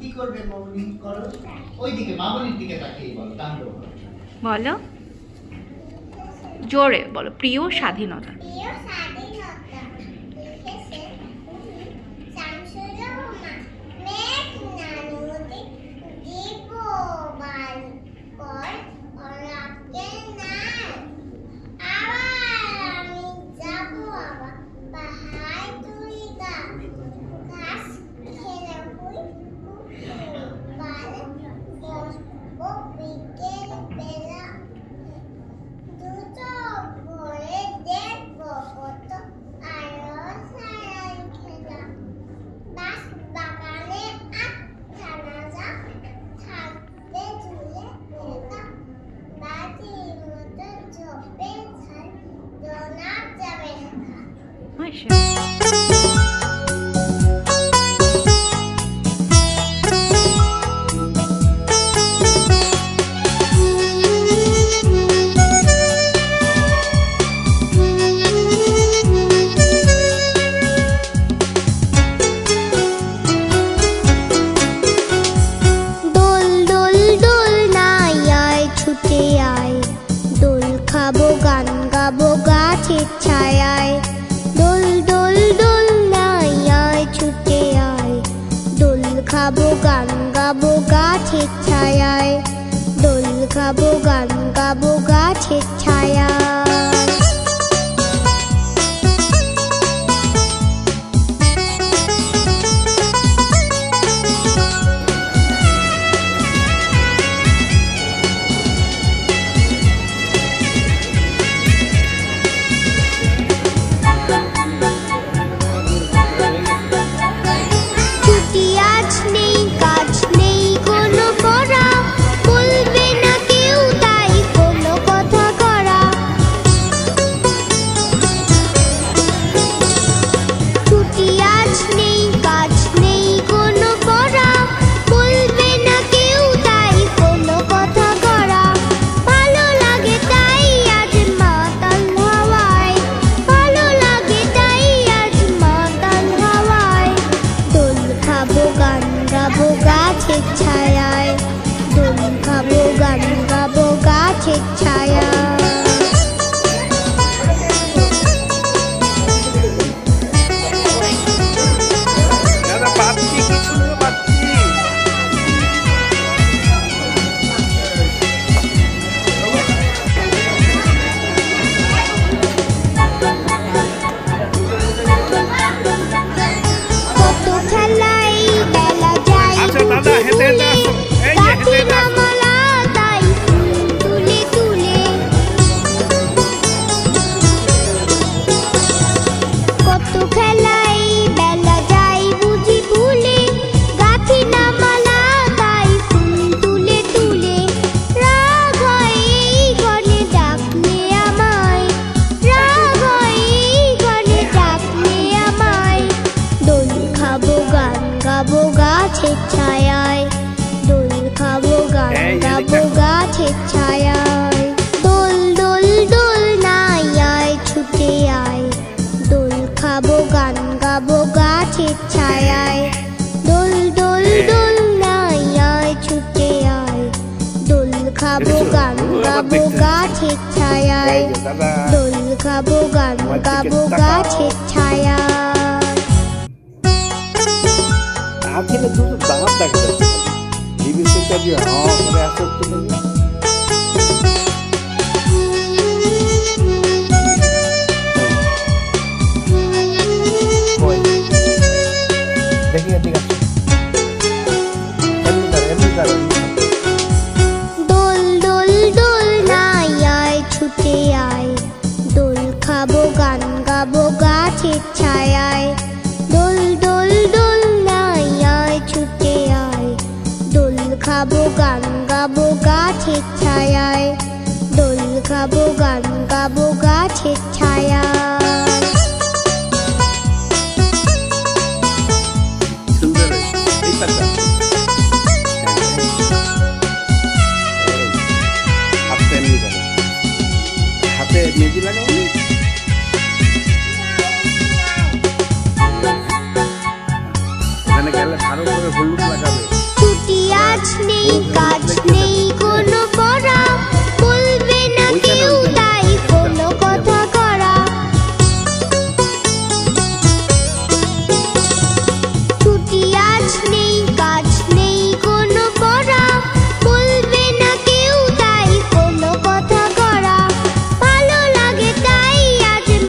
কি করবে মামনি? করো। ওই দিকে মামনির দিকে তাকিয়ে বলো বলো। জোরে বলো প্রিয় স্বাধীনতা। প্রিয় স্বাধীনতা। Nation. খাব গান গাবো গাছের ছায়ায় গান গাবো গাছের ছায়ায় দোল খাব গান গাবো গাছের ছায়ায়। chicha. ছায়ায়। দোল দোল দোল নাই আয় ছুটে আয়। খাব গান গাবো গাছের ছায়ায়। দোল দোল দোল নাই আয় ছুটে আয়। খাব গান গাবো গাছের ছায়ায়। দোল খাব গান গাবো গাছের ছায়ায়। ಆಕೆಲ್ಲ ದುಡ್ಡು ಬಾಂಬ್ ಆಗ್ತದೆ গাবো গান, গাবো গাছের ছায় দোল দোল দোল নাই আয় ছুটে আয়। দোল খাব গান, গাবো গাছের ছায় দোল খাব গান, গাবো গাছের ছায়া হাতে মেজি লাগাও ভালো করে হলুদ লাগাবে। কুটি আজ নেই কাজ